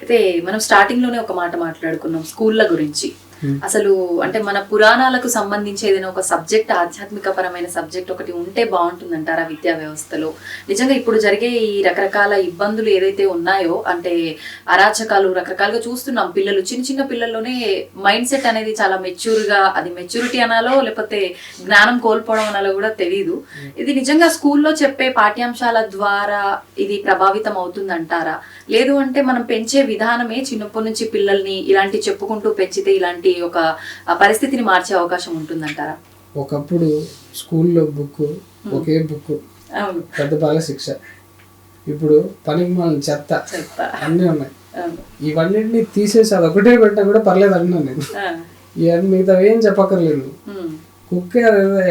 అయితే మనం స్టార్టింగ్లోనే ఒక మాట మాట్లాడుకున్నాం స్కూళ్ళ గురించి. Hmm. అసలు అంటే మన పురాణాలకు సంబంధించి ఏదైనా ఒక సబ్జెక్ట్ ఆధ్యాత్మిక పరమైన సబ్జెక్ట్ ఒకటి ఉంటే బాగుంటుందంటారా విద్యా వ్యవస్థలో? నిజంగా ఇప్పుడు జరిగే ఈ రకరకాల ఇబ్బందులు ఏదైతే ఉన్నాయో అంటే అరాచకాలు రకరకాలుగా చూస్తున్నాం. పిల్లలు చిన్న చిన్న పిల్లల్లోనే మైండ్ సెట్ అనేది చాలా మెచ్యూర్గా అది మెచ్యూరిటీ అనాలో లేకపోతే జ్ఞానం కోల్పోవడం అనాలో కూడా తెలియదు ఇది నిజంగా స్కూల్లో చెప్పే పాఠ్యాంశాల ద్వారా ఇది ప్రభావితం అవుతుందంటారా? లేదు అంటే మనం పెంచే విధానమే చిన్నప్పటి నుంచి పిల్లల్ని ఇలాంటి చెప్పుకుంటూ పెంచితే ఇలాంటి ఒక పరిస్థితిని మార్చే అవకాశం ఉంటుందంటారా? ఒకప్పుడు స్కూల్లో బుక్ ఒకే బుక్ పెద్ద బాల శిక్ష. ఇప్పుడు పనికి మన చెత్త అన్నీ ఉన్నాయి. ఇవన్నింటినీ తీసేసి అది ఒకటే పెట్టినా కూడా పర్లేదు అంటున్నాను నేను. ఇవన్నీ మిగతా ఏం చెప్పక్కర్లేదు. కుక్క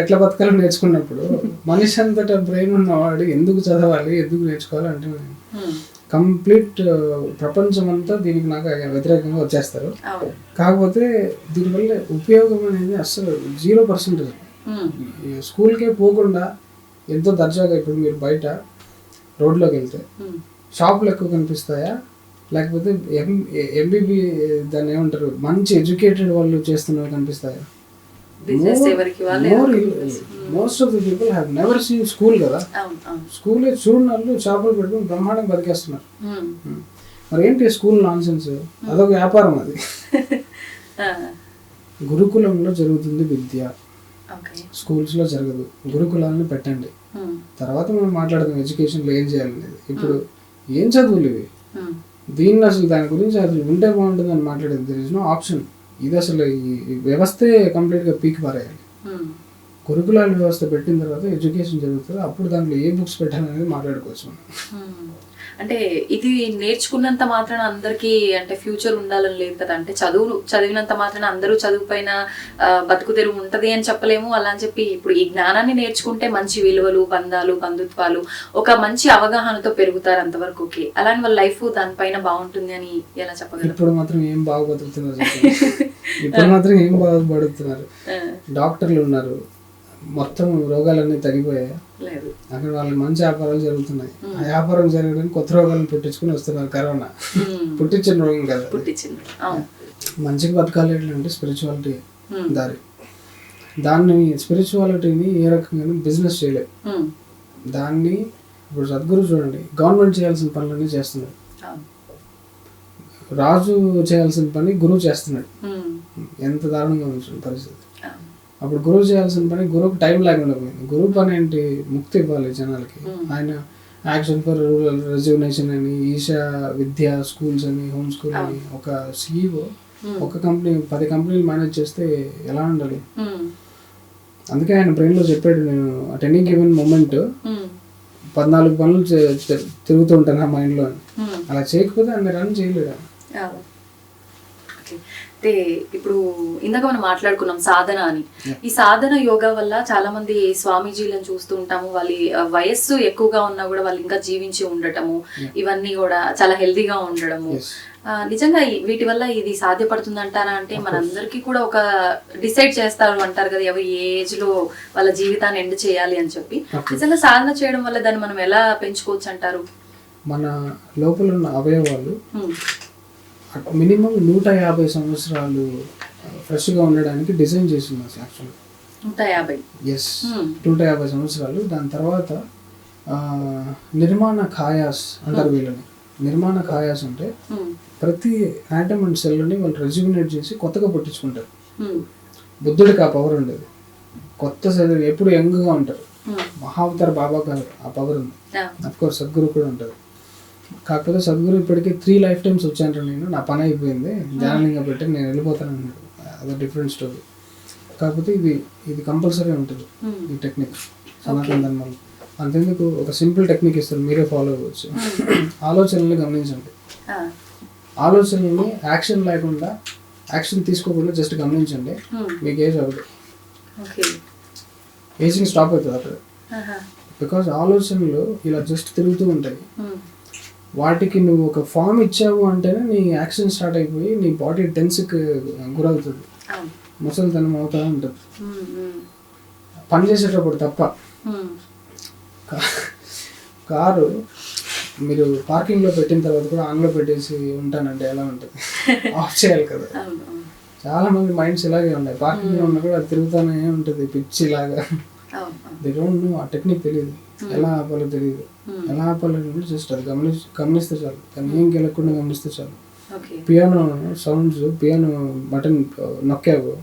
ఎట్లా బతకాలో నేర్చుకున్నప్పుడు మనిషి అంతటా బ్రెయిన్ ఉన్నవాడు ఎందుకు చదవాలి ఎందుకు నేర్చుకోవాలి అంటే కంప్లీట్ ప్రపంచం అంతా దీనికి నాకు వ్యతిరేకంగా వచ్చేస్తారు. కాకపోతే దీనివల్ల ఉపయోగం అనేది అస్సలు జీరో పర్సెంటేజ్ స్కూల్కే పోకుండా ఎంతో దర్జాగా ఇప్పుడు మీరు బయట రోడ్లోకి వెళ్తే షాపులు ఎక్కువ కనిపిస్తాయా? లేకపోతే ఎం ఎంబీబీ దాన్ని ఏమంటారు? మంచి ఎడ్యుకేటెడ్ వాళ్ళు చేస్తున్నవి కనిపిస్తాయా? బిజినెస్ ఎవరికి వాళ్ళే most of the people have never seen school కదా? స్కూల్ చూడని వాళ్ళు షాపులు పెట్టుకుని బ్రహ్మాండం బతికేస్తున్నారు. ఉమ్, మరి ఏంటి స్కూల్ నాన్ సెన్స్ అదొక వ్యాపారం అది. గురుకులంలో జరుగుతుంది విద్య. స్కూల్స్లో జరగదు. గురుకులాలను పెట్టండి. ఉమ్, తర్వాత మనం మాట్లాడదాం ఎడ్యుకేషన్లో ఏం చేయాలనేది ఇప్పుడు ఏం చదువులు ఇవి? దీన్ని అసలు దాని గురించి అసలు ఉంటే బాగుంటుంది అని మాట్లాడేది. దర్ ఇస్ నో ఆప్షన్ ఇది అసలు ఈ వ్యవస్థే కంప్లీట్గా పీక్ పారేయాలి. గురుకులాల వ్యవస్థ పెట్టిన తర్వాత ఎడ్యుకేషన్ జరుగుతుంది అప్పుడు దాంట్లో ఏ బుక్స్ పెట్టాలనేది మాట్లాడుకోవచ్చు మనం. అంటే ఇది నేర్చుకున్నంత మాత్రాన అందరికీ అంటే ఫ్యూచర్ ఉండాలని లేదు కదా. అంటే చదువు చదివినంత మాత్రాన అందరూ చదువు పైన బతుకు తెరువు ఉంటది అని చెప్పలేము. అలా అని చెప్పి ఇప్పుడు ఈ జ్ఞానాన్ని నేర్చుకుంటే మంచి విలువలు బంధాలు బంధుత్వాలు ఒక మంచి అవగాహనతో పెరుగుతారు అంతవరకు ఓకే. అలానే వాళ్ళ లైఫ్ దానిపైన బాగుంటుంది అని ఎలా చెప్పగలరు ఇప్పుడు మాత్రం ఏం బాగా బతుకుతున్నారు. ఇప్పుడు మాత్రం ఏం బాగా బతుకుతున్నారు ఆ, డాక్టర్లు ఉన్నారు. మొత్తం రోగాలన్నీ తగ్గిపోయాయి. లేదు. అక్కడ వాళ్ళకి మంచి వ్యాపారాలు జరుగుతున్నాయి. ఆ వ్యాపారం జరగడానికి కొత్త రోగాలను పుట్టించుకుని వస్తున్నారు కరోనా. పుట్టించిన రోగం కదా. పుట్టించింది మంచిగా బతకాలి అంటే స్పిరిచువాలిటీ. దారి. దాన్ని స్పిరిచువాలిటీని ఏ రకంగా బిజినెస్ చేయలేదు. దాన్ని ఇప్పుడు సద్గురు చూడండి గవర్నమెంట్ చేయాల్సిన పనులన్నీ చేస్తున్నాడు. రాజు చేయాల్సిన పని గురువు చేస్తున్నాడు. ఎంత దారుణంగా ఉంది పరిస్థితి. అప్పుడు గురువు చేయాల్సిన పని గురువుకి టైం లేకుండా పోయింది. గురువు పని ఏంటి? ముక్తి ఇవ్వాలి జనాలకి. ఆయన యాక్షన్ ఫర్ రూరల్ రెజ్యునేషన్ అని ఈషా విద్య స్కూల్స్ అని హోమ్ స్కూల్ అని ఒక సీఈఓ ఒక కంపెనీ పది కంపెనీలు మేనేజ్ చేస్తే ఎలా ఉండాలి Hmm. అందుకే ఆయన బ్రెయిన్లో చెప్పాడు నేను at any given moment Hmm. పద్నాలుగు పనులు చే- చే- తిరుగుతూ ఉంటాను ఆ మైండ్లో అని Hmm. అలా చేయకపోతే ఆయన రన్ చేయలేడు. అయితే ఇప్పుడు ఇందాక మనం మాట్లాడుకున్నాం సాధన అని. ఈ సాధన యోగా వల్ల చాలా మంది స్వామీజీలను చూస్తూ ఉంటాము. వాళ్ళ వయస్సు ఎక్కువగా ఉన్నా కూడా వాళ్ళు ఇంకా జీవించి ఉండటము. ఇవన్నీ కూడా చాలా హెల్దీగా ఉండడము. నిజంగా వీటి వల్ల ఇది సాధ్యపడుతుంది అంటారా అంటే మనందరికీ కూడా ఒక డిసైడ్ చేస్తారు అంటారు కదా ఎవరు ఏజ్లో వాళ్ళ జీవితాన్ని ఎండ్ చేయాలి అని చెప్పి. నిజంగా సాధన చేయడం వల్ల దాన్ని మనం ఎలా పెంచుకోవచ్చు అంటారు? మన లోపల ఉన్న అవయవాలు హ్మ్. మినిమం నూట యాభై సంవత్సరాలు ఫ్రెష్గా ఉండడానికి డిజైన్ చేస్తున్నారు యాక్చువల్గా నూట యాభై? Yes Hmm. నూట యాభై సంవత్సరాలు. దాని తర్వాత నిర్మాణ ఖాయాస్ అంటారు వీళ్ళని. నిర్మాణ ఖాయాస్ అంటే హ్మ్. ప్రతి ఆటమ్ అండ్ సెల్ని వాళ్ళు రెజ్యూమినేట్ చేసి కొత్తగా పుట్టించుకుంటారు. హ్మ్. బుద్ధుడికి ఆ పవర్ ఉండేది. కొత్త శరీరం ఎప్పుడు యంగ్గా ఉంటారు. మహావతార్ బాబా గారు ఆ పవర్ ఉంది. ఆ. అఫ్ కోర్స్ సద్గురు కూడా ఉంటుంది కాకపోతే సద్గురు ఇప్పటికే త్రీ లైఫ్ టైమ్స్ వచ్చాను నేను. నా పని అయిపోయింది. ధ్యానలింగ పెట్టి నేను వెళ్ళిపోతాను అన్నాడు అదో డిఫరెంట్ స్టోరీ కాకపోతే ఇది ఇది కంపల్సరీ ఉంటుంది. ఈ టెక్నిక్ సనాతన ధర్మంలో. అంతెందుకు? ఒక సింపుల్ టెక్నిక్ ఇస్తారు. మీరే ఫాలో అవ్వచ్చు. ఆలోచనల్ని గమనించండి. ఆలోచనల్ని యాక్షన్ లేకుండా యాక్షన్ తీసుకోకుండా జస్ట్ గమనించండి. మీకు ఏజ్ అవ్వదు. ఏజింగ్ స్టాప్ అవుతుంది అక్కడ. బికాజ్ ఆలోచనలు ఇలా జస్ట్ తిరుగుతూ ఉంటాయి. వాటికి నువ్వు ఒక ఫామ్ ఇచ్చావు అంటేనే నీ యాక్షన్ స్టార్ట్ అయిపోయి నీ బాడీ టెన్స్కి గురవుతుంది. ముసలితనం అవుతా ఉంటుంది. పని చేసేటప్పుడు తప్ప. కారు మీరు పార్కింగ్లో పెట్టిన తర్వాత కూడా ఆన్లో పెట్టేసి ఉంటానంటే ఎలా ఉంటుంది? ఆఫ్ చేయాలి కదా. చాలా మంది మైండ్స్ ఇలాగే ఉన్నాయి. పార్కింగ్లో ఉన్నా కూడా తిరుగుతానే ఉంటుంది పిచ్చి లాగా దే డోంట్ నో ఆ టెక్నిక్ తెలియదు. ఎలా ఆపాలో తెలియదు. Hmm. ఎలా ఆపాలో జస్ట్ అది గమని గమనిస్తే చాలు. దాన్ని ఏం గెలకుండా గమనిస్తే చాలు. పియానో సౌండ్స్ పియానో బటన్ నొక్కావు.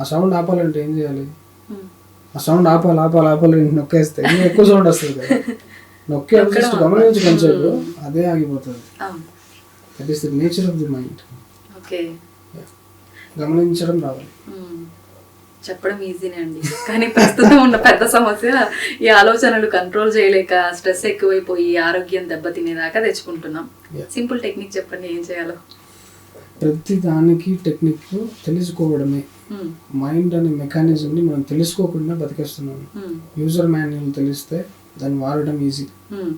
ఆ సౌండ్ ఆపాలంటే ఏం చేయాలి. ఆ సౌండ్ ఆపాలి ఆపాలి ఆపాలి నొక్కేస్తే ఎక్కువ సౌండ్ వస్తుంది కదా. నొక్కే జస్ట్ గమనించి కొంచెం అదే ఆగిపోతుంది. That is the nature of the mind గమనించడం రావాలి. చెప్పడం ఈజీనే అండి. కానీ ప్రస్తుతం ఉన్న పెద్ద సమస్య ఈ ఆలోచనలు కంట్రోల్ చేయలేక స్ట్రెస్ ఎక్కువైపోయి ఆరోగ్యం దెబ్బతినేదాకా తెచ్చుకుంటున్నాం. సింపుల్ టెక్నిక్ చెప్పండి ఏం చేయాలో? ప్రతి దానికి టెక్నిక్ తెలుసుకోవడమే. మైండ్ అనే మెకానిజంని మనం తెలుసుకోకుండా బతికేస్తున్నాం. యూజర్ మాన్యువల్ తెలిస్తే దాన్ని వాడడం ఈజీ ఉమ్.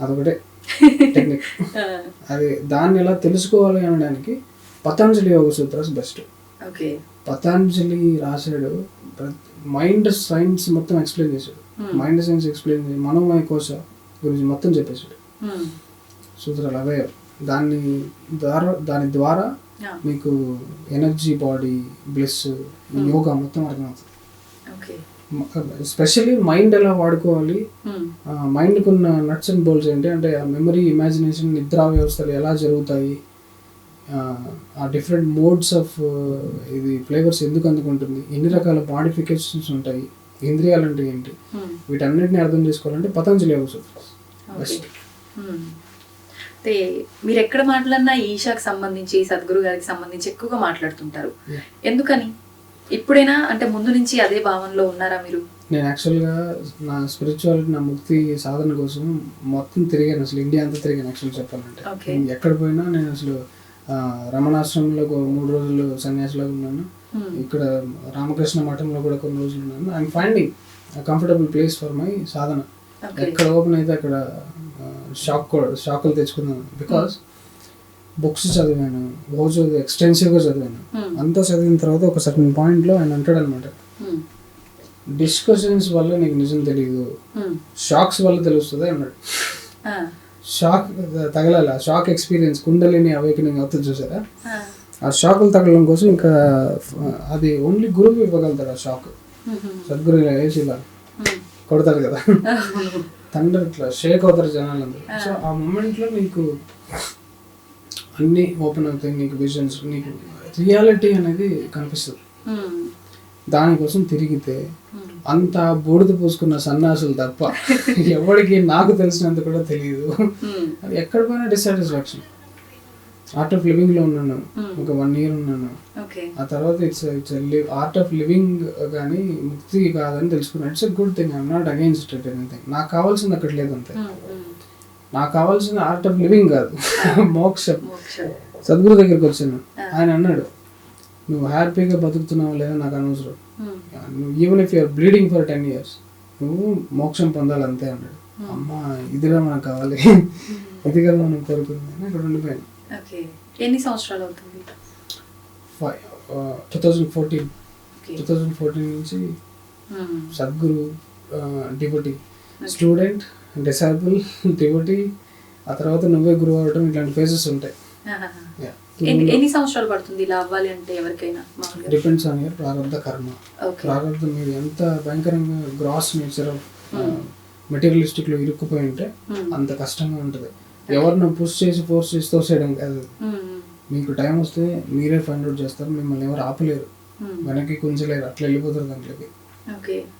అదొకటే టెక్నిక్ అది దాన్ని ఎలా తెలుసుకోవాలి అనడానికి పతంజలి యోగ సూత్రాస్ బెస్ట్ ఓకే పతంజలి రాశాడు. మైండ్ సైన్స్ మొత్తం ఎక్స్ప్లెయిన్ చేశాడు. Hmm. మైండ్ సైన్స్ ఎక్స్ప్లెయిన్ చేసి మనోమయ కోశ గురించి మొత్తం చెప్పేశాడు. ఉమ్, సూత్రాలు అవే. దాన్ని ద్వారా దాని ద్వారా మీకు ఎనర్జీ బాడీ బ్లెస్ యోగా మొత్తం అర్థమవుతుంది. స్పెషల్లీ మైండ్ ఎలా వాడుకోవాలి? ఉమ్, మైండ్కి ఉన్న నట్స్ అండ్ బోల్స్ ఏంటి అంటే మెమరీ ఇమాజినేషన్ నిద్రా వ్యవస్థలు ఎలా జరుగుతాయి? ఆ, డిఫరెంట్ మోడ్స్ ఆఫ్ ఇది ఫ్లేవర్స్ ఎందుకు అందుకుంటుంది? ఎన్ని రకాల మాడిఫికేషన్స్ ఉంటాయి? ఇంద్రియాలు అంటే ఏంటి? ఉమ్. వీటన్నిటిని అర్థం చేసుకోవాలంటే పతంజలి బెస్ట్ మ్మ్. అయితే మీరు ఎక్కడ మాట్లాడినా ఈషాకి సంబంధించి సద్గురు గారికి సంబంధించి ఎక్కువగా మాట్లాడుతుంటారు. ఎందుకని? ఇప్పుడైనా అంటే ముందు నుంచి అదే భావనలో ఉన్నారా మీరు? నేను యాక్చువల్గా నా స్పిరిచువాలిటీ నా ముక్తి సాధన కోసం మొత్తం తిరిగాను అసలు. ఇండియా అంతా తిరిగాను యాక్చువల్ చెప్పాలంటే. ఎక్కడ పోయినా నేను అసలు రమణాశ్రమంలో మూడు రోజులు సన్యాసిలో ఉన్నాను మ్మ్. ఇక్కడ రామకృష్ణ మఠంలో కూడా కొన్ని రోజులు ఉన్నాను I'm finding comfortable place for my sadhana. ఎక్కడ ఓపెన్ అయితే అక్కడ షాక్ షాకులు తెచ్చుకున్నాను బికాస్ బుక్స్ చదివాను రోజు ఎక్స్టెన్సివ్గా చదివాను Hmm. అంతా చదివిన తర్వాత ఒక సర్టన్ పాయింట్లో ఆయన అంటాడు అనమాట. డిస్కషన్స్ వల్ల నీకు నిజం తెలియదు. షాక్స్ వల్ల తెలుస్తుంది అన్నాడు ఆ, షాక్ తగలాలి షాక్ ఎక్స్పీరియన్స్ కుండలిని అవేకనింగ్ అవుతుంది చూసారా ఆ. షాకులు తగలడం కోసం ఇంకా అది ఓన్లీ గురువు ఇవ్వగలుగుతాడు ఆ షాక్. సద్గురు ఇలా వేసి ఇలా మ్మ్. కొడతాడు కదా. తండ్రి ఇట్లా షేక్ అవుతారు జనాలందరూ సో ఆ మూమెంట్లో నీకు అన్నీ ఓపెన్ అవుతాయి నీకు విజన్స్ నీకు రియాలిటీ అనేది కనిపిస్తుంది. దానికోసం తిరిగితే. అంత బూడిద పూసుకున్న సన్నాసులు తప్ప ఎవరికి నాకు తెలిసినంత కూడా తెలియదు. అది ఎక్కడ పోయినా డిస్సాటిస్ఫాక్షన్ ఆర్ట్ ఆఫ్ లివింగ్లో ఉన్నాను. ఒక వన్ ఇయర్ ఉన్నాను. ఆ తర్వాత it's it's Art of Living కానీ ముక్తి కాదని తెలుసుకున్నాను. It's a good thing I'm not against it anything నాకు కావాల్సింది అక్కడ లేదు అంతే. నాకు కావాల్సిన ఆర్ట్ ఆఫ్ లివింగ్ కాదు. మోక్షం. సద్గురు దగ్గరికి వచ్చాను. ఆయన అన్నాడు నువ్వు హ్యాపీగా బతుకుతున్నావు లేదా నాకు అనవసరం. Even if you're bleeding for ten years నువ్వు మోక్షం పొందాలి అంతే అన్నాడు అమ్మా ఇదిగా మనకు కావాలి. ఇది కదా మనం కోరుకుంది. అని అక్కడ ఉండిపోయాను. ఓకే. ఎన్ని సంవత్సరాలు అవుతుంది? Two thousand fourteen two thousand fourteen నుంచి మ్మ్. Sadhguru devotee student disciple devotee ఆ తర్వాత నువ్వే గురువు అవడం ఇట్లాంటి ఫేజెస్ ఉంటాయి. ఎన్ని సంవత్సరాలు పడుతుంది ఇలా అవ్వాలి అంటే ఎవరికైనా? డిపెండ్స్ ఆన్ యర్ ప్రారంభ కర్మ. ప్రారంభం మీరు ఎంత భయంకరంగా గ్రాస్ నేచర్ ఆఫ్ మెటీరియలిస్టిక్లో ఇరుక్కుపోయి ఉంటే Hmm. అంత కష్టంగా ఉంటుంది. ఎవరిని పుష్ చేసి ఫోర్స్ చేసి తోసేయడం కాదు. మ్మ్. మీకు టైం వస్తే మీరే ఫైండ్ అవుట్ చేస్తారు. మిమ్మల్ని ఎవరు ఆపలేరు. మ్మ్. వెనక్కి కుంచలేరు అట్లా వెళ్ళిపోతారు దాంట్లోకి.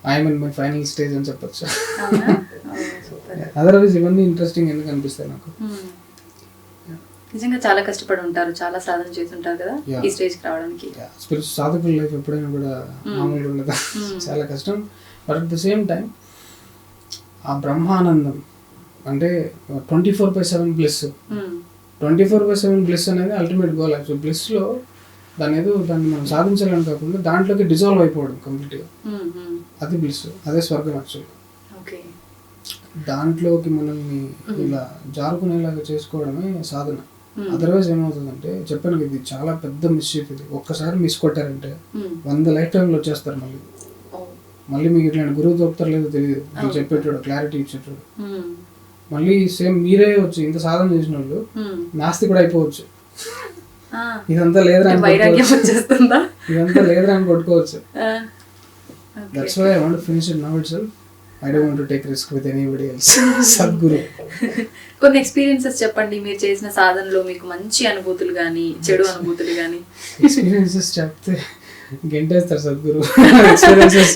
I'm in my final stage అని చెప్పొచ్చు. అదర్వైజ్ ఇవన్నీ ఇంట్రెస్టింగ్ ఎందుకు అనిపిస్తాయి నాకు. నిజంగా చాలా కష్టపడి ఉంటారు చాలా సాధన చేసి ఉంటారు కదా. ఈ స్టేజ్కి రావడానికి. సాధకుల లైఫ్ ఎప్పుడైనా కూడా మామూలుగా ఉండదు? చాలా కష్టం. But at the same time ఆ బ్రహ్మానందం అంటే twenty four by seven bliss. Twenty four by seven bliss అనేది అల్టిమేట్ గోల్ యాక్చువల్ బ్లెస్లో దాని ఏదో దాన్ని మనం సాధించాలని కాకుండా దాంట్లోకి డిజాల్వ్ అయిపోవడం కంప్లీట్గా. మ్మ్. అది బ్లెస్ అదే స్వర్గం యాక్చువల్ ఓకే దాంట్లోకి మనల్ని ఇలా జారుకునేలాగా చేసుకోవడమే సాధన. అదర్వైజ్ ఏమవుతుందంటే చెప్పాను ఇది చాలా పెద్ద మిస్షీఫ్ ఇది. ఒక్కసారి మిస్ కొట్టారంటే మ్మ్. వంద లైఫ్ టైంలో వచ్చేస్తారు మళ్ళీ. ఓ. మళ్ళీ మీకు ఇట్లాంటి గురువు దొరుకుతారు లేదో తెలియదు. మీకు చెప్పేటోడు క్లారిటీ ఇచ్చేటోడు. మ్మ్. మళ్ళీ సేమ్ మీరే వచ్చి ఇంత సాధన చేసిన వాళ్ళు. నాస్తి కూడా అయిపోవచ్చు. ఇదంతా లేదురా ఇదంతా లేదురా అని కొట్టుకోవచ్చు that's why I want finish it now itself I don't want to take risk with anybody else Sadhguru కొన్ని ఎక్స్పీరియన్సెస్ చెప్పండి. మీరు చేసిన సాధనలో మీకు మంచి అనుభూతులు కానీ చెడు అనుభూతులు కానీ ఎక్స్పీరియన్సెస్ చెప్తే గెంటేస్తారు సద్గురు. ఎక్స్పీరియన్సెస్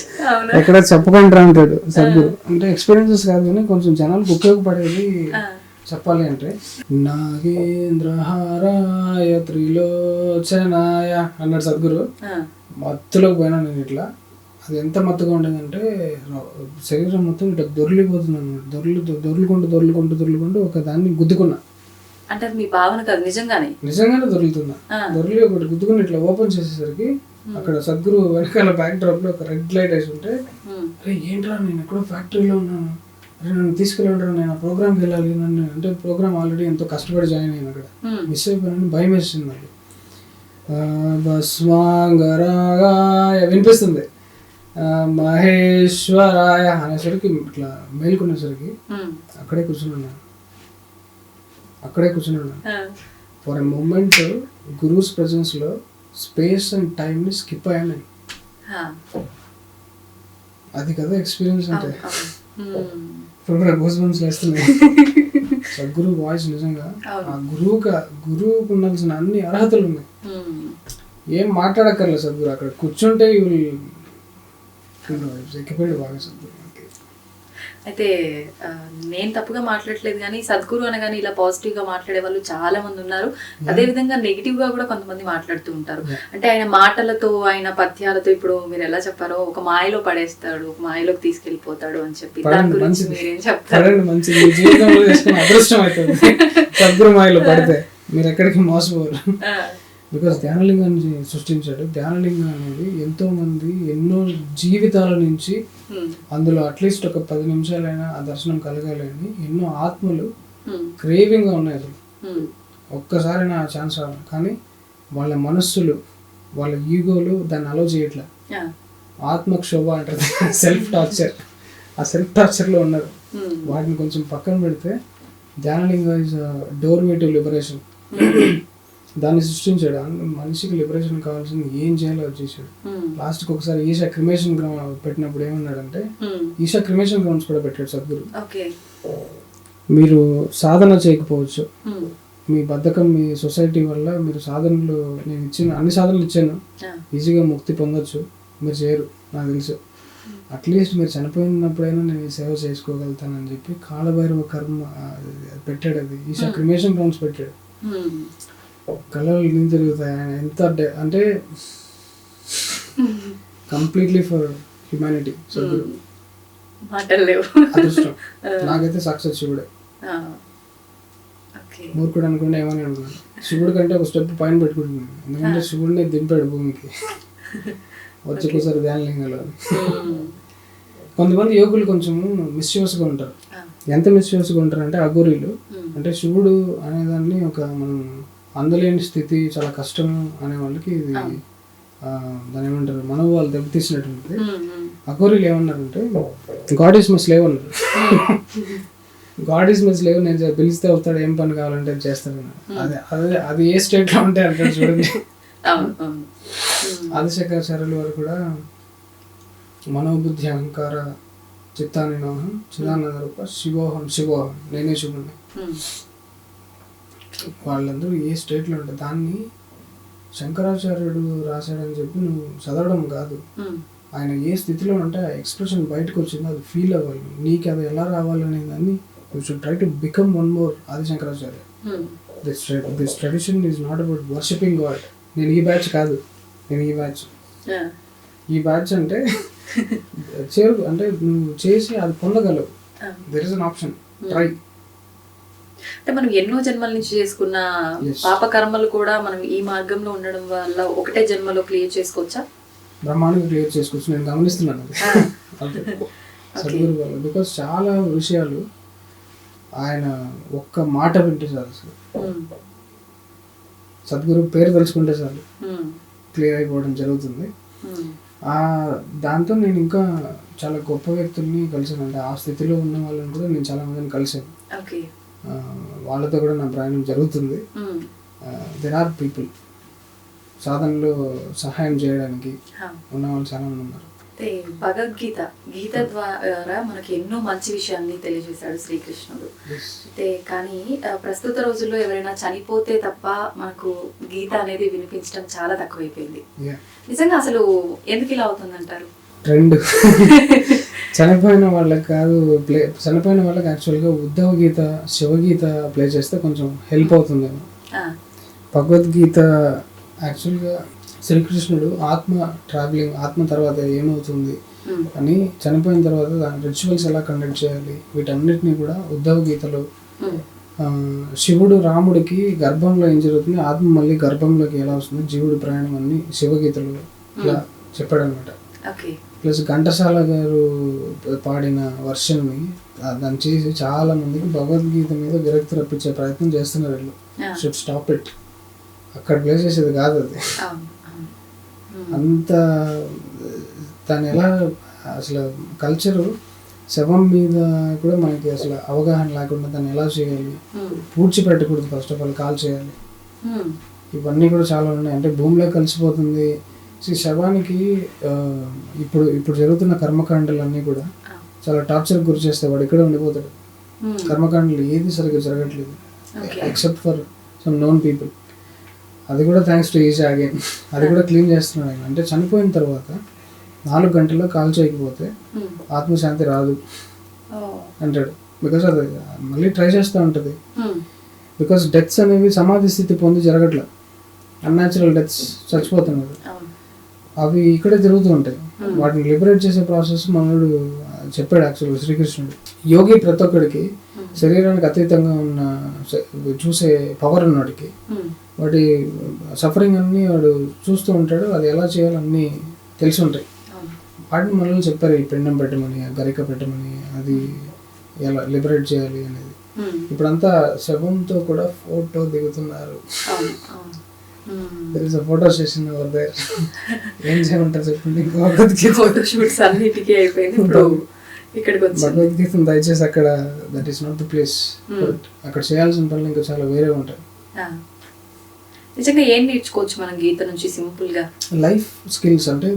ఎక్కడ చెప్పకుండా అంటాడు సద్గురు. అంటే ఎక్స్పీరియన్సెస్ కాదు కానీ కొంచెం జనాలకు ఉపయోగపడేది చెప్పాలి అంటే నాగేంద్రహారాయ త్రిలోచనాయ అన్నాడు సద్గురు. మత్తులోకి పోయినా నేను ఇట్లా అది ఎంత మత్తుగా ఉండేదంటే శరీరం మొత్తం ఇట్లా దొర్లిపోతుంది అనమాట దొర్లు దొర్లుకుంటూ దొర్లుకుంటూ దొర్లుకుంటూ ఒక దాన్ని గుద్దుకున్నా. అంటే మీ భావన కాదు నిజంగానే. నిజంగానే దొరుకుతున్నా. దొరికి ఒకటి గుద్దుకుని ఇట్లా ఓపెన్ చేసేసరికి అక్కడ సద్గురు వెనకాల బ్యాక్ డ్రాప్లో ఒక రెడ్ లైట్ వేసి ఉంటే అరే ఏంట్రా నేను ఎక్కడో ఫ్యాక్టరీలో ఉన్నాను. అరే నన్ను తీసుకెళ్ళండి నేను ఆ ప్రోగ్రామ్కి వెళ్ళాలి నన్ను అంటే ప్రోగ్రామ్ ఆల్రెడీ ఎంతో కష్టపడి జాయిన్ అయ్యాను అక్కడ. మిస్ అయిపోయానని భయం వేసింది నాకు ఆ, భస్మాంగరాగాయ వినిపిస్తుంది. మహేశ్వరాయ అనేసరికి ఇట్లా మేల్కొనేసరికి అక్కడే కూర్చున్నాను అక్కడే కూర్చున్నాను ఆ, ఫర్ ఎ మూమెంట్ గురూస్ ప్రెజెన్స్లో స్పేస్ అండ్ టైంని స్కిప్ అయ్యాను నేను. అది కదా ఎక్స్పీరియన్స్ అంటే. ఇప్పుడు వేస్తున్నాయి సద్గురు వాయిస్ నిజంగా. ఆ గురువుకి గురువుకు ఉండాల్సిన అన్ని అర్హతలు ఉన్నాయి. ఏం మాట్లాడక్కర్లేదు సద్గురు అక్కడ కూర్చుంటే యూ ఎక్కిపోయాడు బాగా సద్గురు మనకి. అయితే నేను తప్పుగా మాట్లాడట్లేదు కానీ సద్గురు అనగానే ఇలా పాజిటివ్గా మాట్లాడే వాళ్ళు చాలా మంది ఉన్నారు. అదే విధంగా నెగిటివ్గా కూడా కొంతమంది మాట్లాడుతూ ఉంటారు. అంటే ఆయన మాటలతో ఆయన పద్యాలతో ఇప్పుడు మీరు ఎలా చెప్పారో ఒక మాయలో పడేస్తాడు ఒక మాయలోకి తీసుకెళ్ళిపోతాడు అని చెప్పి దాని గురించి. మీరేం చెప్తారు? సద్గురు మాయలో పడితే మీరు ఎక్కడికి మోసపోరు. బికాస్ ధ్యానలింగాన్ని సృష్టించాడు. ధ్యానలింగం అనేది ఎంతో మంది ఎన్నో జీవితాల నుంచి ఉమ్, అందులో అట్లీస్ట్ ఒక పది నిమిషాలైనా ఆ దర్శనం కలగాలని ఎన్నో ఆత్మలు క్రేవింగ్గా ఉన్నాయి అసలు. ఉమ్, ఒక్కసారి నా ఛాన్స్ రావాలి. కానీ వాళ్ళ మనస్సులు వాళ్ళ ఈగోలు దాన్ని అలో చేయట్లే. ఆత్మక్షోభ అంటారు సెల్ఫ్ టార్చర్ ఆ సెల్ఫ్ టార్చర్లో ఉన్నారు. వాటిని కొంచెం పక్కన పెడితే Dhyanalinga is doorway to liberation దాన్ని సృష్టించాడు. మనిషికి లిబరేషన్ కావాల్సింది ఏం చేయాలో చేశాడు. ఉమ్, లాస్ట్కి ఒకసారి ఈషా క్రిమేషన్ గ్రౌండ్ పెట్టినప్పుడు ఏమన్నాడంటే ఈషా క్రిమేషన్ గ్రౌండ్స్ కూడా పెట్టాడు సద్గురు. మీరు సాధన చేయకపోవచ్చు. మీ బద్ధకం మీ సొసైటీ వల్ల మీరు సాధనలు నేను ఇచ్చిన అన్ని సాధనలు ఇచ్చాను. ఈజీగా ముక్తి పొందొచ్చు. మీరు చేయరు నాకు తెలుసు. అట్లీస్ట్ మీరు చనిపోయినప్పుడైనా నేను ఈ సేవ చేసుకోగలుగుతానని చెప్పి కాలభైరవ కర్మ పెట్టాడు అది. ఈషా క్రిమేషన్ గ్రౌండ్స్ పెట్టాడు. ఉమ్, కళలు నేను తిరుగుతాయి. ఆయన ఎంత అంటే కంప్లీట్లీ ఫర్ హ్యుమానిటీ. మాటలు లేవు. అదృష్టం. నాకైతే సక్సెస్ శివుడే. మూర్ఖుడు అనుకుంటే ఏమని అనుకున్నాను శివుడి కంటే ఒక స్టెప్ పైన పెట్టుకుంటున్నాను. ఎందుకంటే శివుడిని దింపాడు భూమికి. వచ్చేకోసారి ధ్యానలింగాలు ఉమ్, కొంతమంది యోగులు కొంచెం మిస్యూస్గా ఉంటారు. ఎంత మిస్యూస్గా ఉంటారు అంటే అఘోరీలు. ఉమ్, అంటే శివుడు అనేదాన్ని ఒక మనం అందలేని స్థితి చాలా కష్టం అనే వాళ్ళకి ఇది దాని ఏమంటారు మనోభావాలు దెబ్బతీసినట్టుంది అఘోరీలు ఏమన్నారంటే గాడ్ ఈస్ మై స్లేవ్ అన్నారు. గాడ్ ఈస్ మై స్లేవ్ నేను పిలిస్తే వస్తాడు ఏం పని కావాలంటే అన్నారు. అది అదే అది ఏ స్టేట్లో ఉంటే అంటాడు చూడండి. ఆదిశంకరాచార్యుల వారు కూడా మనోబుద్ధి అహంకార చిత్తాన్ని నోహం చిదానంద రూప శివోహం శివోహం నేనే ఉమ్, వాళ్ళందరూ ఏ స్టేట్లో ఉంటారు దాన్ని శంకరాచార్యుడు రాశాడని చెప్పి నువ్వు చదవడం కాదు. ఉమ్, ఆయన ఏ స్థితిలో ఉంటే ఆ ఎక్స్ప్రెషన్ బయటకు వచ్చిందో అది ఫీల్ అవ్వాలి. నీకు అది ఎలా రావాలనే దాన్ని you should try to become one more Adi Shankaracharya this this tradition is not about worshipping god నేను ఈ బ్యాచ్ కాదు. నేను ఈ బ్యాచ్ ఈ బ్యాచ్ అంటే చేరు అంటే నువ్వు చేసి అది పొందగలవు. There is an option try అంటే మనం ఎన్నో జన్మల నుంచి చేసుకున్న. పాప కర్మలు కూడా మనం ఈ మార్గంలో ఉండడం వల్ల ఒకటే జన్మలో క్లియర్ చేసుకోవచ్చా? బ్రహ్మాండంగా క్లియర్ చేసుకోవచ్చు. నేను గమనిస్తున్నాను. సద్గురు వల్ల. బికాస్ చాలా విషయాలు ఆయన ఒక్క మాట వింటే చాలు అసలు సద్గురు పేరు తెలుసుకుంటే చాలు. క్లియర్ అయిపోవడం జరుగుతుంది. దాంతో నేను ఇంకా చాలా గొప్ప వ్యక్తుల్ని కలిసాను అంటే ఆ స్థితిలో ఉన్న వాళ్ళని కూడా నేను చాలా మందిని కలిసాను వాళ్ళతో కూడా నా ప్రయాణం జరుగుతుంది. దెర్ ఆర్ పీపుల్ సాధనలో సహాయం చేయడానికి. ఉన్న వాళ్ళు చాలా మంది ఉన్నారు. అయితే భగవద్గీత గీత ద్వారా మనకి ఎన్నో మంచి విషయాల్ని తెలియజేశాడు శ్రీకృష్ణుడు. అయితే కానీ ప్రస్తుత రోజుల్లో ఎవరైనా చనిపోతే తప్ప మనకు గీత అనేది వినిపించడం చాలా తక్కువైపోయింది. నిజంగా అసలు ఎందుకు ఇలా అవుతుందంటారు? ట్రెండ్ చనిపోయిన వాళ్ళకి కాదు ప్లే చనిపోయిన వాళ్ళకి యాక్చువల్గా ఉద్ధవ గీత శివగీత ప్లే చేస్తే కొంచెం హెల్ప్ అవుతుందేమో ఆ, భగవద్గీత యాక్చువల్గా శ్రీకృష్ణుడు ఆత్మ ట్రావెలింగ్ ఆత్మ తర్వాత ఏమవుతుంది. అని చనిపోయిన తర్వాత దాని రిచువల్స్ ఎలా కండక్ట్ చేయాలి వీటన్నిటిని కూడా ఉద్ధవ గీతలో శివుడు రాముడికి గర్భంలో ఏం జరుగుతుంది ఆత్మ మళ్ళీ గర్భంలోకి ఎలా వస్తుంది జీవుడి ప్రయాణం అన్ని శివగీతలో ఇలా చెప్పాడు అనమాట ఓకే. ప్లస్ ఘంటసాల గారు పాడిన వర్షన్ని దాన్ని చేసి చాలా మందికి భగవద్గీత మీద విరక్తి రప్పించే ప్రయత్నం చేస్తున్నారు వీళ్ళు. షుడ్ స్టాప్ ఇట్ అక్కడ ప్లే చేసేది కాదు అది. అంత దాని ఎలా అసలు కల్చరు శవం మీద కూడా మనకి అసలు అవగాహన లేకుండా దాన్ని ఎలా చేయాలి? మ్మ్. పూడ్చి పెట్టకూడదు ఫస్ట్ ఆఫ్ ఆల్ కాల్ చేయాలి. ఇవన్నీ కూడా చాలా ఉన్నాయి. అంటే భూమిలో కలిసిపోతుంది. శవానికి ఇప్పుడు ఇప్పుడు జరుగుతున్న కర్మకాండలన్నీ కూడా చాలా టార్చర్ గురి చేస్తే వాడు ఇక్కడే ఉండిపోతాడు. కర్మకాండలు ఏది సరిగ్గా జరగట్లేదు. Except for some known people. అది కూడా థ్యాంక్స్ టు ఈజీ అగైన్. అది కూడా క్లీన్ చేస్తున్నాడు ఆయన. అంటే చనిపోయిన తర్వాత నాలుగు గంటల్లో కాల్ చేయకపోతే. ఆత్మశాంతి రాదు. అంటాడు. బికాస్ అది మళ్ళీ ట్రై చేస్తూ ఉంటుంది. బికాస్ డెత్స్ అనేవి సమాధి స్థితి పొంది జరగట్లే. అన్యాచురల్ డెత్స్ చచ్చిపోతున్నారు. అవి ఇక్కడే తిరుగుతూ ఉంటాయి. వాటిని లిబరేట్ చేసే ప్రాసెస్ మనోడు చెప్పాడు యాక్చువల్గా శ్రీకృష్ణుడు. యోగి ప్రతి ఒక్కడికి శరీరానికి అతీతంగా ఉన్న చూసే పవర్ ఉన్నవాడికి మ్మ్. వాటి సఫరింగ్ అన్ని వాడు చూస్తూ ఉంటాడు. అది ఎలా చేయాలో అన్నీ తెలిసి ఉంటాయి. వాటిని మనల్ని చెప్పారు ఈ పిండం పెట్టమని గరిక పెట్టమని అది ఎలా లిబరేట్ చేయాలి అనేది. ఇప్పుడంతా శవంతో కూడా ఫోటో దిగుతున్నారు. Is photo session over there ఏం చేయమంటారు చెప్పండి? భగవద్గీత. ఫోటో షూట్స్ అన్నిటికీ అయిపోయింది ఇప్పుడు ఇక్కడికి వచ్చి భగవద్గీతను దయచేసి అక్కడ that is not the place Hmm. అక్కడ చేయాల్సిన పనులు ఇంకా చాలా వేరే ఉంటాయి. నిజంగా ఏం నేర్చుకోవచ్చు మనం గీత నుంచి సింపుల్గా లైఫ్ స్కిల్స్ అంటే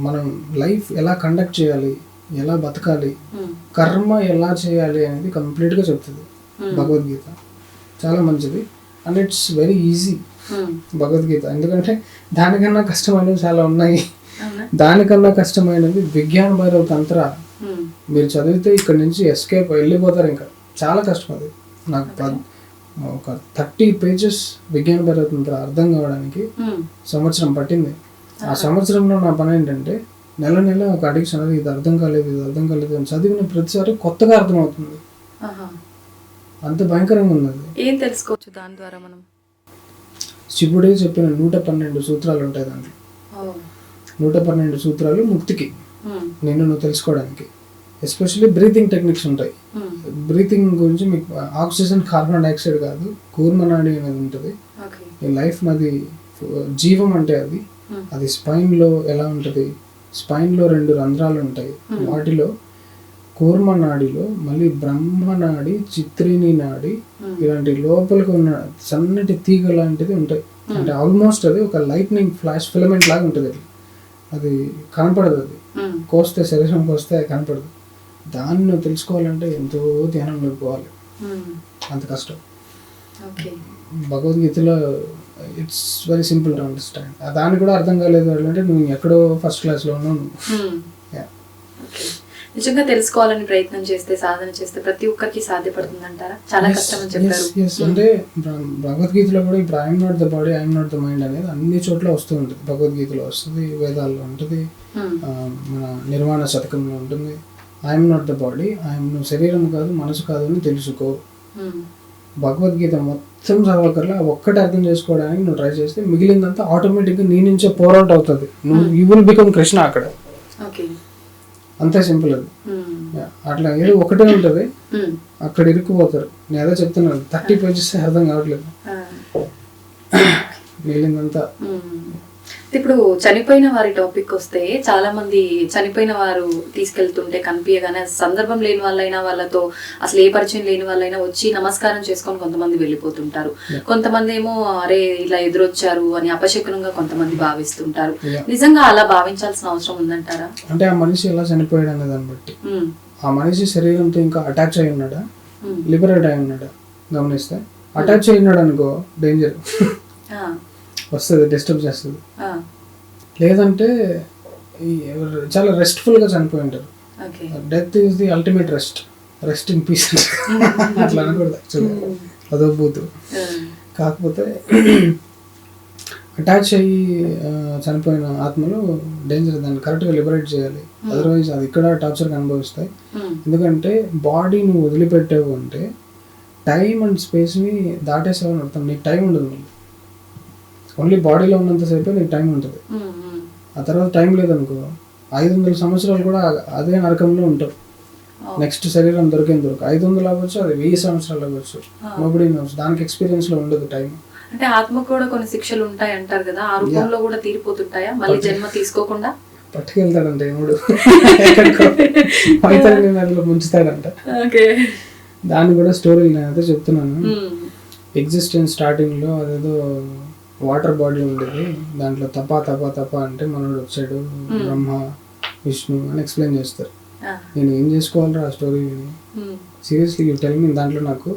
మనం లైఫ్ ఎలా కండక్ట్ చేయాలి ఎలా బతకాలి మ్మ్. కర్మ ఎలా చేయాలి అనేది కంప్లీట్గా చెప్తుంది Hmm. భగవద్గీత. చాలా మంచిది. And it's very easy. Bhagavad Gita ఎందుకంటే దానికన్నా కష్టమైనవి చాలా ఉన్నాయి. దానికన్నా కష్టమైనది విజ్ఞాన భైరవ తంత్ర. మ్మ్. మీరు చదివితే ఇక్కడ నుంచి ఎస్కేప్ వెళ్ళిపోతారు ఇంకా. చాలా కష్టం అది. నాకు ఒక థర్టీ పేజెస్ విజ్ఞాన భైరవ తంత్ర అర్థం కావడానికి మ్మ్. సంవత్సరం పట్టింది. ఆ సంవత్సరంలో నా పని ఏంటంటే నెల నెల ఒక అడిక్షన్ అది ఇది అర్థం కాలేదు ఇది అర్థం కాలేదు అని చదివిన ప్రతిసారి కొత్తగా అర్థమవుతుంది. అంత భయంకరంగా ఉంది అది ఏం తెలుసుకోవచ్చు దాని ద్వారా మనం? శివుడే చెప్పిన నూట పన్నెండు సూత్రాలు ఉంటాయి దాంట్లో. నూట పన్నెండు సూత్రాలు ముక్తికి. నిన్ను నువ్వు తెలుసుకోవడానికి. ఎస్పెషల్లీ బ్రీతింగ్ టెక్నిక్స్ ఉంటాయి. బ్రీతింగ్ గురించి మీకు ఆక్సిజన్ కార్బన్ డైఆక్సైడ్ కాదు కూర్మనాడి అనేది ఉంటుంది. లైఫ్ నాది జీవం అంటే అది. అది స్పైన్లో ఎలా ఉంటుంది? స్పైన్లో రెండు రంధ్రాలు ఉంటాయి. వాటిలో కూర్మ నాడిలో మళ్ళీ బ్రహ్మ నాడి చిత్రిని నాడి. ఇలాంటి లోపలికి ఉన్న సన్నటి తీగ లాంటిది ఉంటాయి అంటే ఆల్మోస్ట్ అది ఒక లైట్నింగ్ ఫ్లాష్ ఫిలమెంట్ లాగా ఉంటుంది అది అది కనపడదు అది. కోస్తే శరీరం కోస్తే అది కనపడదు దాన్ని తెలుసుకోవాలంటే ఎంతో ధ్యానంలోకి పోవాలి. అంత కష్టం భగవద్గీతలో it's very simple to understand దాన్ని కూడా అర్థం కాలేదు అంటే నువ్వు ఎక్కడో ఫస్ట్ క్లాస్లో ఉన్నావు నువ్వు. మ్మ్. నిజంగా తెలుసుకోవాలని ప్రయత్నం చేస్తే సాధన చేస్తే ప్రతి ఒక్కరికి సాధ్యపడుతుందంటారా? చాలా Yes, కష్టం అని చెప్పారు. అంటే భగవద్గీతలో కూడా ఇప్పుడు I'm not the body I'm not the mind అనేది అన్ని చోట్ల వస్తూ ఉంటుంది. భగవద్గీతలో వస్తుంది వేదాల్లో ఉంటుంది. ఆ, మన నిర్మాణ శతకంలో ఉంటుంది. I'm not the body I'm నువ్వు శరీరం కాదు మనసు కాదు అని తెలుసుకో. మ్మ్. భగవద్గీత మొత్తం చదవకర్లా ఒక్కటి అర్థం చేసుకోవడానికి నువ్వు ట్రై చేస్తే మిగిలిందంతా ఆటోమేటిక్గా నీ నుంచే పోరాట్ అవుతుంది. నువ్వు యూ విల్ బికమ్ కృష్ణ అక్కడ. ఓకే అంతే సింపుల్ అది. Yeah. అట్లా ఏదో ఒకటే ఉంటుంది మ్మ్. అక్కడ ఇరుక్కుపోతారు నేను అదే చెప్తున్నాను థర్టీ పేజెస్ అర్థం కావట్లేదు. మిగిలిందంతా. ఇప్పుడు చనిపోయిన వారి టాపిక్ వస్తే చాలా మంది చనిపోయిన వారు తీసుకెళ్తుంటే కనిపించగానే సందర్భం లేని వాళ్ళైనా వాళ్ళతో అసలు ఏ పరిచయం లేని వాళ్ళైనా వచ్చి నమస్కారం చేసుకొని కొంతమంది వెళ్ళిపోతుంటారు. కొంతమంది ఏమో అరే ఇలా ఎదురొచ్చారు అని అపశకునంగా కొంతమంది భావిస్తుంటారు. నిజంగా అలా భావించాల్సిన అవసరం ఉందంటారా? అంటే ఆ మనిషి ఎలా చనిపోయాడు అనే దాన్ని బట్టి. ఆ మనిషి శరీరంతో ఇంకా అటాచ్ అయి ఉన్నాడా? లిబరేట్ అయి ఉన్నాడా? గమనిస్తే. అటాచ్ అయి ఉన్నాడు అనుకో డేంజర్. ఆ, వస్తుంది డిస్టర్బ్ చేస్తుంది. లేదంటే చాలా రెస్ట్ఫుల్గా చనిపోయి ఉంటారు death is the ultimate rest rest in peace అట్లా అనకూడదు యాక్చువల్గా అదో బూతు. కాకపోతే అటాచ్ అయ్యి చనిపోయిన ఆత్మలు డేంజర్ దాన్ని కరెక్ట్గా లిబరేట్ చేయాలి. అదర్వైజ్ అది ఇక్కడ టార్చర్కి అనుభవిస్తాయి. ఉమ్, ఎందుకంటే బాడీ నువ్వు వదిలిపెట్టావు అంటే టైం అండ్ స్పేస్ని దాటేసావు అని అర్థం. నీకు టైం ఉండదు. ఓన్లీ బాడీలో ఉన్నంతసేపే నీకు టైం ఉంటుంది. ఆ తర్వాత టైం లేదనుకో ఐదు వందల సంవత్సరాలు కూడా అదే నరకంలో ఉంటావు. నెక్స్ట్ శరీరం దొరికేంత దొరకు ఐదు వందలు అవ్వచ్చు అది వెయ్యి సంవత్సరాలు అవ్వచ్చు. నోబడి నోస్ దానికి ఎక్స్పీరియన్స్లో ఉండదు టైం అంటే ఆత్మకు కూడా కొన్ని శిక్షలు ఉంటాయి అంటారు కదా ఆ రూపంలో కూడా తీరిపోతుంటాయా? మళ్ళీ జన్మ తీసుకోకుండా? పట్టుకెళ్తాడంట ఎక్కడికో. వైతరిని నదిలో ముంచుతాడంట. దాన్ని కూడా స్టోరీ నేనైతే చెప్తున్నాను. ఎగ్జిస్టెన్స్ స్టార్టింగ్లో అదేదో వాటర్ బాడీ ఉండేది. దాంట్లో తపా తపా తపా అంటే మనోడు వచ్చాడు బ్రహ్మ విష్ణు అని ఎక్స్ప్లెయిన్ చేస్తారు. నేను ఏం చేసుకోవాలరా ఆ story seriously you tell me దాంట్లో నాకు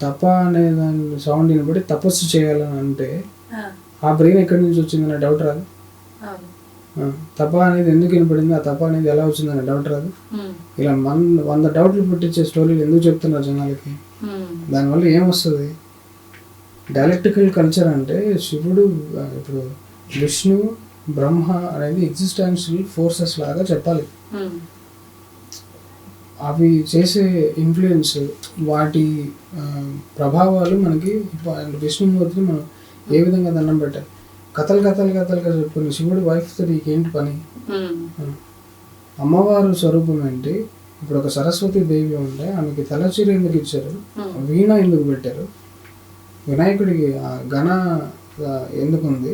తప అనే దాని సౌండ్ వినబడి తపస్సు చేయాలని అంటే ఆ. బ్రెయిన్ ఎక్కడి నుంచి వచ్చిందనే డౌట్ రాదు. తప అనేది ఎందుకు వినపడింది? ఆ తప అనేది ఎలా వచ్చిందనే డౌట్ రాదు. ఇలా మన వంద డౌట్లు పుట్టించే స్టోరీలు ఎందుకు చెప్తున్నారు జనాలకి? దానివల్ల ఏమొస్తుంది? డైలెక్టికల్ కల్చర్ అంటే శివుడు ఇప్పుడు విష్ణు బ్రహ్మ అనేది ఎగ్జిస్టెన్షియల్ ఫోర్సెస్ లాగా చెప్పాలి. అవి చేసే ఇన్ఫ్లుయెన్స్ వాటి ప్రభావాలు మనకి విష్ణుమూర్తిని మనం ఏ విధంగా దండం పెట్టాలి? కథలు కథలు కథలుగా చెప్పుకుని శివుడు వైఫ్తో నీకేంటి పని? ఆ. అమ్మవారు స్వరూపం ఏంటి? ఇప్పుడు ఒక సరస్వతి దేవి ఉంటే ఆమెకి తలచీర ఎందుకు ఇచ్చారు? వీణ ఎందుకు పెట్టారు? వినాయకుడికి ఆ ఘన ఆ, ఎందుకు ఉంది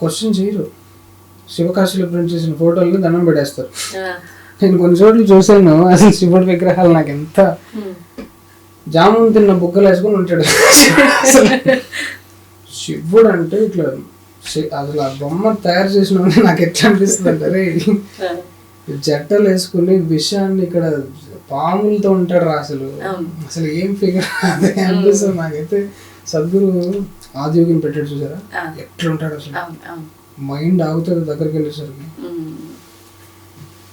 క్వశ్చన్ చేయరు. శివకాశిలో ప్రింట్ చేసిన ఫోటోలని దండం పెట్టేస్తారు. నేను కొన్ని చోట్ల చూశాను అసలు శివుడి విగ్రహాలు నాకు ఎంత జామున్ తిన్న బుగ్గలు వేసుకొని ఉంటాడు. శివుడు అంటే ఇట్లా అసలు ఆ బొమ్మ తయారు చేసిన నాకు ఎట్లా అనిపిస్తుంది అంటే "అరే, ఈ జట్టలు వేసుకుని విషయాన్ని ఇక్కడ పాములతో ఉంటాడు రా అసలు. అసలు ఏం ఫిగర్ అదే అనిపిస్తుంది నాకైతే. సద్గురు ఆదియోగిని పెట్టాడు చూసారా? ఆ. ఎట్లుంటాడు అసలు. మైండ్ ఆగుతుంది దగ్గరికి వెళ్ళేసరికి.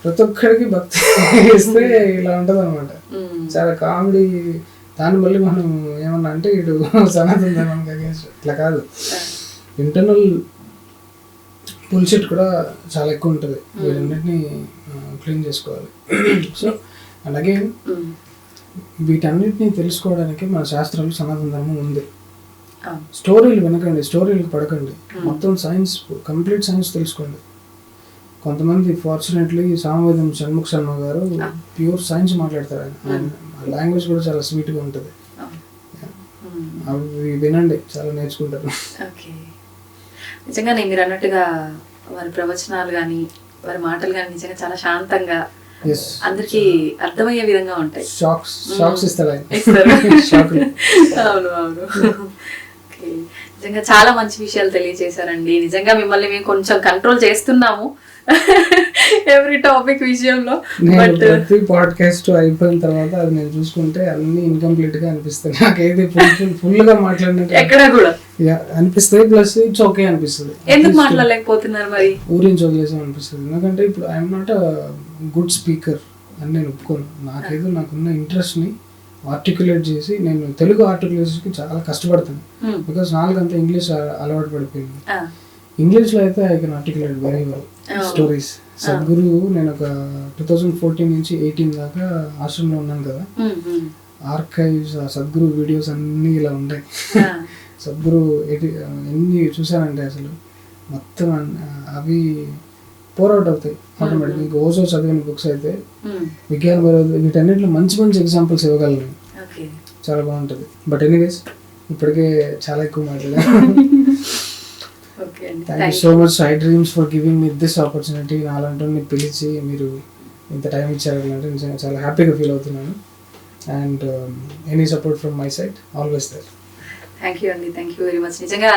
ప్రతి ఒక్కడికి భక్తి ఇస్తే ఇలా ఉంటది అనమాట చాలా కామెడీ. దాన్ని మళ్ళీ మనం ఏమన్నా అంటే ఇటు సనాతన ధర్మానికి against. ఇట్లా కాదు. ఇంటర్నల్ పుల్షెట్ కూడా చాలా ఎక్కువ ఉంటుంది. వీటన్నిటిని క్లీన్ చేసుకోవాలి. సో ఉమ్, వీటన్నిటిని తెలుసుకోవడానికి మన శాస్త్రాలు సనాతన ధర్మం ఉంది. స్టోరీలు వినకండి స్టోరీలకు పడకండి. మొత్తం సైన్స్ కంప్లీట్ సైన్స్ తెలుసుకోండి. కొంతమంది ఫార్చునేట్లీ సామవేదం షణ్ముఖ శర్మ గారు ప్యూర్ సైన్స్ మాట్లాడతారు ఆయన. లాంగ్వేజ్ కూడా చాలా స్వీట్గా ఉంటుంది. అవి వినండి చాలా నేర్చుకుంటారు. ఓకే. నిజంగానే మీరు అన్నట్టుగా వారి ప్రవచనాలు కానీ వారి మాటలు కానీ నిజంగా చాలా శాంతంగా అందరికీ అర్థమయ్యే విధంగా ఉంటాయి. షాక్స్ షాక్స్ ఇస్తారు? అవును అవును. నిజంగా చాలా మంచి విషయాలు తెలియజేశారండి. నిజంగా మిమ్మల్ని మేము కొంచెం కంట్రోల్ చేస్తున్నాము ఎవ్రీ టాపిక్ విషయంలో. బట్ పాడ్కాస్ట్ అయిపోయిన తర్వాత అది నేను చూసుకుంటే అన్ని ఇన్కంప్లీట్గా అనిపిస్తాయి. నాకైతే ఫుల్ ఫుల్ ఫుల్గా మాట్లాడినట్టు ఎక్కడ కూడా. అనిపిస్తుంది ప్లస్ ఇట్స్ ఓకే అనిపిస్తుంది. ఎందుకు మాట్లాడలేకపోతున్నారు మరి? ఊరించి వదిలేసాం అనిపిస్తుంది ఎందుకంటే ఇప్పుడు ఐఎమ్ నాట్ గుడ్ స్పీకర్ అని నేను ఒప్పుకోను. నాకేదో నాకున్న ఇంట్రెస్ట్ని ఆర్టికులేట్ చేసి నేను తెలుగు ఆర్టికులేషన్కి చాలా కష్టపడతాను. Hmm. బికాస్ నాలుగు అంతా ఇంగ్లీష్ అలవాటు పడిపోయింది. ఇంగ్లీష్లో అయితే I can articulate very well. Stories Sadhguru నేను ఒక టూ థౌజండ్ ఫోర్టీన్ నుంచి ఎయిటీన్ దాకా ఆశ్రమంలో ఉన్నాను కదా. ఉమ్, ఉమ్. ఆర్కైవ్స్ ఆ సద్గురు వీడియోస్ అన్నీ ఇలా ఉంటాయి. ఆ, సద్గురు ఎన్ని చూసానంటే అసలు? మొత్తం అవి పోర్ అవుట్ అవుతాయి ఆటోమేటిక్ ఇంకా ఓజో చదివిన బుక్స్ అయితే విజ్ఞాన వీటన్నిటిలో మంచి మంచి ఎగ్జాంపుల్స్ ఇవ్వగలను. చాలా బాగుంటుంది. బట్ ఎనీవేస్ ఇప్పటికే చాలా ఎక్కువ మాట్లాడాను. Thank you so much iDreams for giving me this opportunity అలాంటి పిలిచి మీరు ఇంత టైం ఇచ్చారు అంటే చాలా హ్యాపీగా ఫీల్ అవుతున్నాను. And any support from my side always there thank you అండి థ్యాంక్ యూ వెరీ మచ్ నిజంగా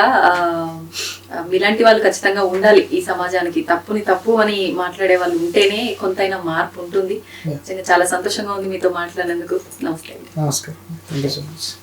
మీలాంటి వాళ్ళు ఖచ్చితంగా ఉండాలి ఈ సమాజానికి. తప్పుని తప్పు అని మాట్లాడే వాళ్ళు ఉంటేనే కొంతైనా మార్పు ఉంటుంది. నిజంగా చాలా సంతోషంగా ఉంది మీతో మాట్లాడినందుకు. నమస్తే. అండి నమస్కారం